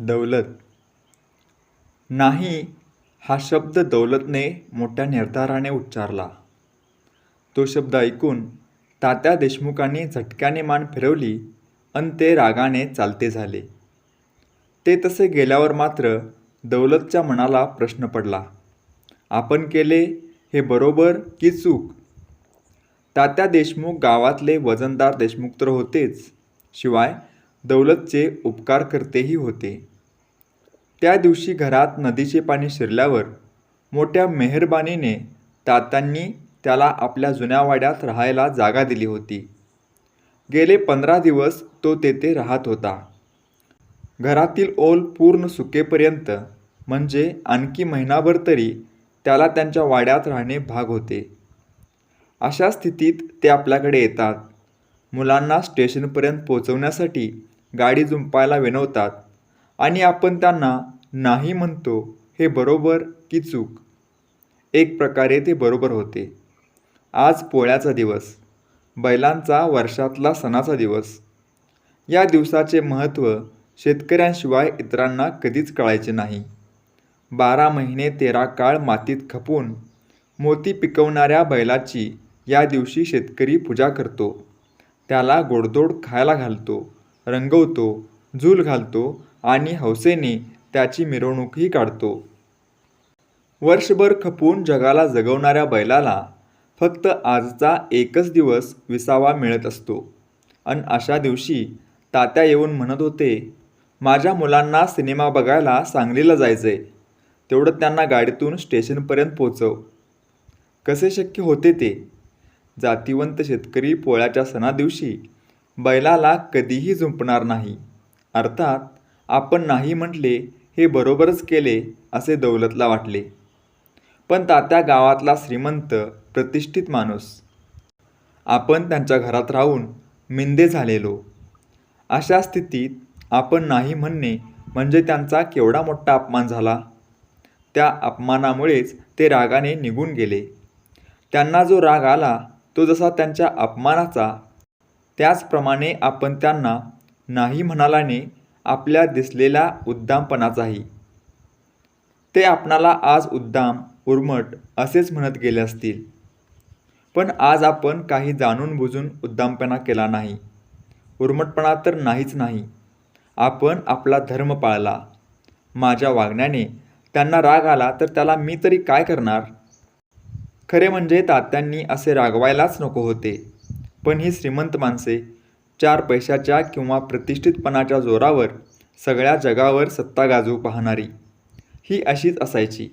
दौलत. नाही हा शब्द दौलतने मोठ्या निर्धाराने उच्चारला. तो शब्द ऐकून तात्या देशमुखांनी झटक्याने मान फिरवली अन ते रागाने चालते झाले. ते तसे गेल्यावर मात्र दौलतच्या मनाला प्रश्न पडला. आपण केले हे बरोबर की चूक? तात्या देशमुख गावातले वजनदार देशमुख तर होतेच. शिवाय दौलतचे उपकारकर्तेही होते. त्या दिवशी घरात नदीचे पाणी शिरल्यावर मोठ्या मेहरबानीने तात्यांनी त्याला आपल्या जुन्या वाड्यात राहायला जागा दिली होती. गेले पंधरा दिवस तो तेथे राहत होता. घरातील ओल पूर्ण सुकेपर्यंत म्हणजे आणखी महिनाभर तरी त्याला त्यांच्या वाड्यात राहणे भाग होते. अशा स्थितीत ते आपल्याकडे येतात. मुलांना स्टेशनपर्यंत पोचवण्यासाठी गाडी जुंपायला विनवतात आणि आपण त्यांना नाही म्हणतो हे बरोबर की चूक. एक प्रकारे ते बरोबर होते. आज पोळ्याचा दिवस. बैलांचा वर्षातला सणाचा दिवस. या दिवसाचे महत्त्व शेतकऱ्यांशिवाय इतरांना कधीच कळायचे नाही. बारा महिने तेरा काळ मातीत खपून मोती पिकवणाऱ्या बैलाची या दिवशी शेतकरी पूजा करतो. त्याला गोडधोड खायला घालतो. रंगवतो झूल घालतो आणि हौसेने त्याची मिरवणूकही काढतो. वर्षभर खपून जगाला जगवणाऱ्या बैलाला फक्त आजचा एकच दिवस विसावा मिळत असतो. अन अशा दिवशी तात्या येऊन म्हणत होते माझ्या मुलांना सिनेमा बघायला सांगलीला जायचं आहे तेवढं त्यांना गाडीतून स्टेशनपर्यंत पोचव कसे शक्य होते ते? जातीवंत शेतकरी पोळ्याच्या सणादिवशी बैलाला कधीही झुंपणार नाही. अर्थात आपण नाही म्हटले हे बरोबरच केले असे दौलतला वाटले. पण तात्या गावातला श्रीमंत प्रतिष्ठित माणूस. आपण त्यांच्या घरात राहून मिंदे झालेलो. अशा स्थितीत आपण नाही म्हणणे म्हणजे त्यांचा केवढा मोठा अपमान झाला. त्या अपमानामुळेच ते रागाने निघून गेले. त्यांना जो राग आला तो जसा त्यांच्या अपमानाचा त्याचप्रमाणे आपण त्यांना नाही म्हणाल्याने आपल्या दिसलेल्या उद्दामपणाचाही. ते आपणाला आज उद्दाम उर्मट असेच म्हणत गेले असतील. पण आज आपण काही जाणून बुजून उद्दामपणा केला नाही. उर्मटपणा तर नाहीच नाही. आपण आपला धर्म पाळला. माझ्या वागण्याने त्यांना राग आला तर त्याला मी तरी काय करणार? खरे म्हणजे तात्यांनी असे रागवायलाच नको होते. पण ही श्रीमंत माणसे चार पैशाच्या किंवा प्रतिष्ठितपणाच्या जोरावर सगळ्या जगावर सत्ता गाजवू पाहणारी. ही अशीच असायची.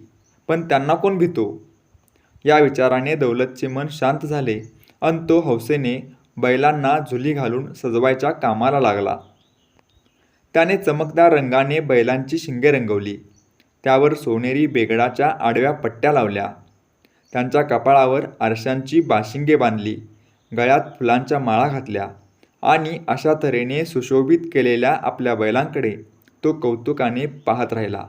पण त्यांना कोण भितो? या विचाराने दौलतचे मन शांत झाले अन तो हौसेने बैलांना झुली घालून सजवायच्या कामाला लागला. त्याने चमकदार रंगाने बैलांची शिंगे रंगवली. त्यावर सोनेरी बेगडाच्या आडव्या पट्ट्या लावल्या. त्यांच्या कपाळावर आरशांची बाशिंगे बांधली. गळ्यात फुलांच्या माळा घातल्या आणि अशा तऱ्हेने सुशोभित केलेल्या आपल्या बैलांकडे तो कौतुकाने पाहत राहिला.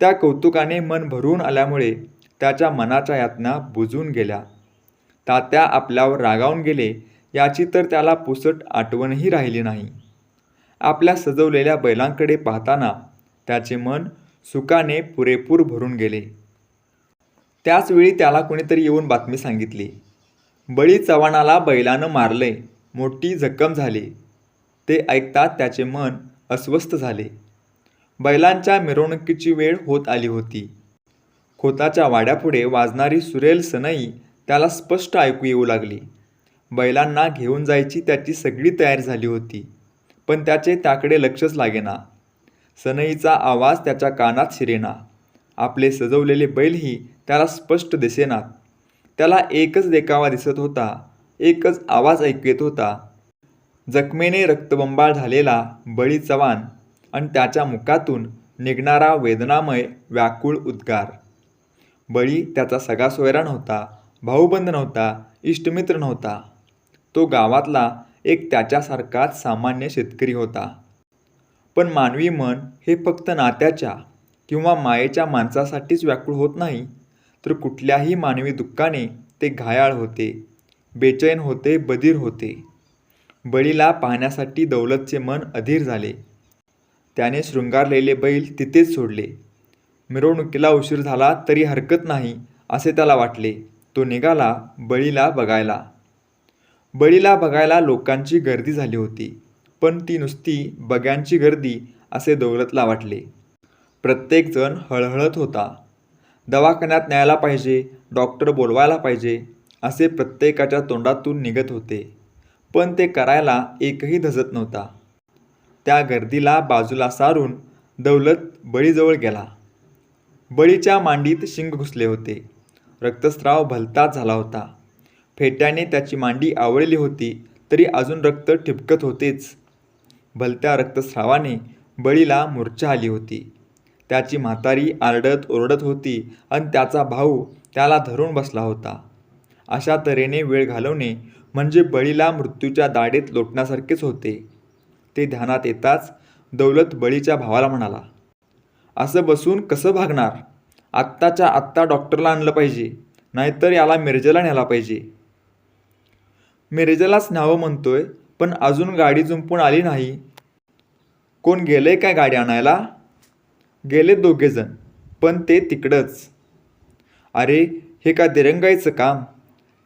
त्या कौतुकाने मन भरून आल्यामुळे त्याच्या मनाच्या यातना बुजून गेल्या. तात्या आपल्यावर रागावून गेले याची तर त्याला पुसट आठवणही राहिली नाही. आपल्या सजवलेल्या बैलांकडे पाहताना त्याचे मन सुखाने पुरेपूर भरून गेले. त्याचवेळी त्याला कोणीतरी येऊन बातमी सांगितली. बळी चव्हाणाला बैलानं मारले मोठी जखम झाली. ते ऐकतात त्याचे मन अस्वस्थ झाले. बैलांच्या मिरवणुकीची वेळ होत आली होती. खोताच्या वाड्यापुढे वाजणारी सुरेल सनई त्याला स्पष्ट ऐकू येऊ लागली. बैलांना घेऊन जायची त्याची सगळी तयारी झाली होती पण त्याचे त्याकडे लक्षच लागेना. सनईचा आवाज त्याच्या कानात शिरेना. आपले सजवलेले बैलही त्याला स्पष्ट दिसेनात. त्याला एकच देखावा दिसत होता एकच आवाज ऐकू येत होता. जखमेने रक्तबंबाळ झालेला बळी चव्हाण आणि त्याच्या मुखातून निघणारा वेदनामय व्याकुळ उद्गार. बळी त्याचा सगळा सोयरा नव्हता भाऊबंद नव्हता इष्टमित्र नव्हता. तो गावातला एक त्याच्यासारखाच सामान्य शेतकरी होता. पण मानवी मन हे फक्त नात्याच्या किंवा मायेच्या माणसासाठीच व्याकुळ होत नाही. तर कुठल्याही मानवी दुःखाने ते घायाळ होते बेचैन होते बधीर होते. बळीला पाहण्यासाठी दौलतचे मन अधीर झाले. त्याने शृंगारलेले बैल तिथेच सोडले. मिरवणुकीला उशीर झाला तरी हरकत नाही असे त्याला वाटले. तो निघाला बळीला बघायला. बळीला बघायला लोकांची गर्दी झाली होती पण ती नुसती बग्यांची गर्दी असे दौलतला वाटले. प्रत्येकजण हळहळत होता. दवाखान्यात न्यायला पाहिजे डॉक्टर बोलवायला पाहिजे असे प्रत्येकाच्या तोंडातून निघत होते. पण ते करायला एकही धजत नव्हता. त्या गर्दीला बाजूला सारून दौलत बळीजवळ गेला. बळीच्या मांडीत शिंग घुसले होते. रक्तस्राव भलताच झाला होता. फेट्याने त्याची मांडी आवळली होती तरी अजून रक्त ठिपकत होतेच. भलत्या रक्तस्रावाने बळीला मूर्छा आली होती. त्याची म्हातारी आरडत ओरडत होती आणि त्याचा भाऊ त्याला धरून बसला होता. अशा तऱ्हेने वेळ घालवणे म्हणजे बळीला मृत्यूच्या दाढेत लोटण्यासारखेच होते. ते ध्यानात येताच दौलत बळीच्या भावाला म्हणाला असं बसून कसं भागणार? आत्ताच्या आत्ता डॉक्टरला आणलं पाहिजे नाहीतर याला मिरजेला न्यायला पाहिजे. मिरजेलाच न्यावं म्हणतोय पण अजून गाडी जुंपून आली नाही. कोण गेलंय काय गाडी आणायला? गेले दोघेजण पण ते तिकडंच. अरे हे का दिरंगाईचं काम?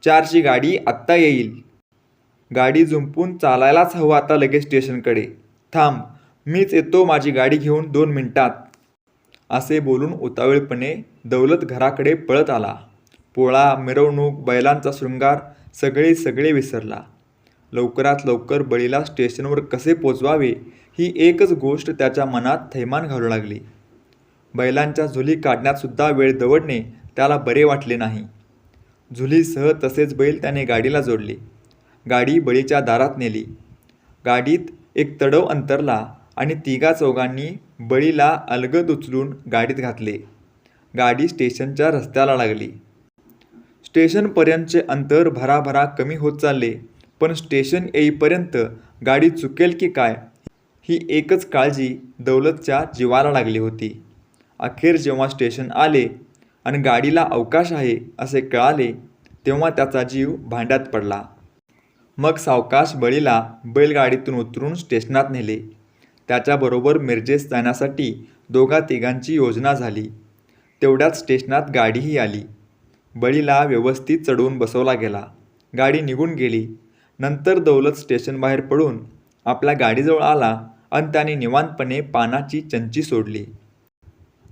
चारची गाडी आत्ता येईल. गाडी जुंपून चालायलाच हवं आता लगेच स्टेशनकडे. थांब मीच येतो माझी गाडी घेऊन दोन मिनिटात. असे बोलून उतावीळपणे दौलत घराकडे पळत आला. पोळा मिरवणूक बैलांचा शृंगार सगळे सगळे विसरला. लवकरात लवकर बळीला स्टेशनवर कसे पोचवावे ही एकच गोष्ट त्याच्या मनात थैमान घालू लागली. बैलांच्या झुली काढण्यातसुद्धा वेळ दवडणे त्याला बरे वाटले नाही. झुलीसह तसेच बैल त्याने गाडीला जोडले. गाडी बळीच्या दारात नेली. गाडीत एक तडव अंतरला आणि तिघा चौघांनी बळीला अलगद उचलून गाडीत घातले. गाडी स्टेशनच्या रस्त्याला लागली. स्टेशनपर्यंतचे अंतर भराभरा कमी होत चालले पण स्टेशन येईपर्यंत गाडी चुकेल की काय ही एकच काळजी दौलतच्या जीवाला लागली होती. अखेर जेव्हा स्टेशन आले आणि गाडीला अवकाश आहे असे कळाले तेव्हा त्याचा जीव भांड्यात पडला. मग सावकाश बळीला बैलगाडीतून उतरून स्टेशनात नेले. त्याच्याबरोबर मिरजेस जाण्यासाठी दोघा तिघांची योजना झाली. तेवढ्यात स्टेशनात गाडीही आली. बळीला व्यवस्थित चढवून बसवला गेला. गाडी निघून गेली. नंतर दौलत स्टेशनबाहेर पडून आपल्या गाडीजवळ आला आणि त्याने निवांतपणे पानाची चंची सोडली.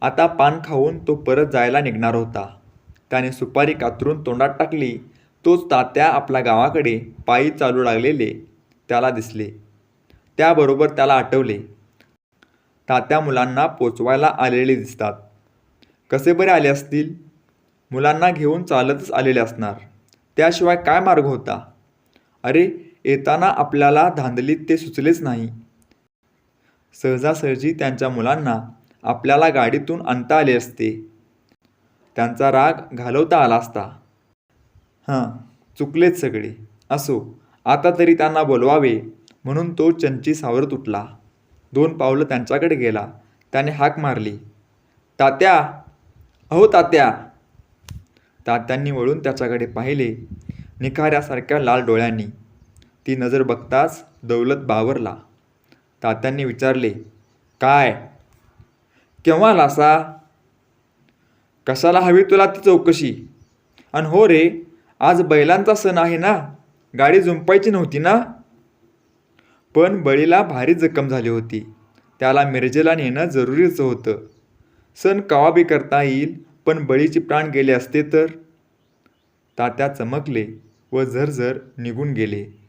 आता पान खाऊन तो परत जायला निघणार होता. त्याने सुपारी कातरून तोंडात टाकली. तोच तात्या आपल्या गावाकडे पायी चालू लागलेले त्याला दिसले. त्याबरोबर त्याला आठवले. तात्या मुलांना पोचवायला आलेले दिसतात. कसे बरे आले असतील? मुलांना घेऊन चालतच आलेले असणार. त्याशिवाय काय मार्ग होता? अरे येताना आपल्याला धांदलीत ते सुचलेच नाही. सहजासहजी त्यांच्या मुलांना आपल्याला गाडीतून आणता आले असते. त्यांचा राग घालवता आला असता. हां चुकलेच सगळे. असो आता तरी त्यांना बोलवावे. म्हणून तो चंची सावरत उठला. दोन पावलं त्यांच्याकडे गेला. त्याने हाक मारली. तात्या! अहो तात्या! तात्यांनी वळून त्याच्याकडे पाहिले. निखाऱ्यासारख्या लाल डोळ्यांनी. ती नजर बघताच दौलत बावरला. तात्यांनी विचारले काय? केव्हा आलासा कशाला हवी तुला ती चौकशी? आणि हो रे आज बैलांचा सण आहे ना? गाडी झुंपायची नव्हती ना? पण बळीला भारी जखम झाली होती. त्याला मिरजेला नेणं जरुरीचं होतं. सण कवा बी करता येईल पण बळीचे प्राण गेले असते तर? तात्या चमकले व झरझर निघून गेले.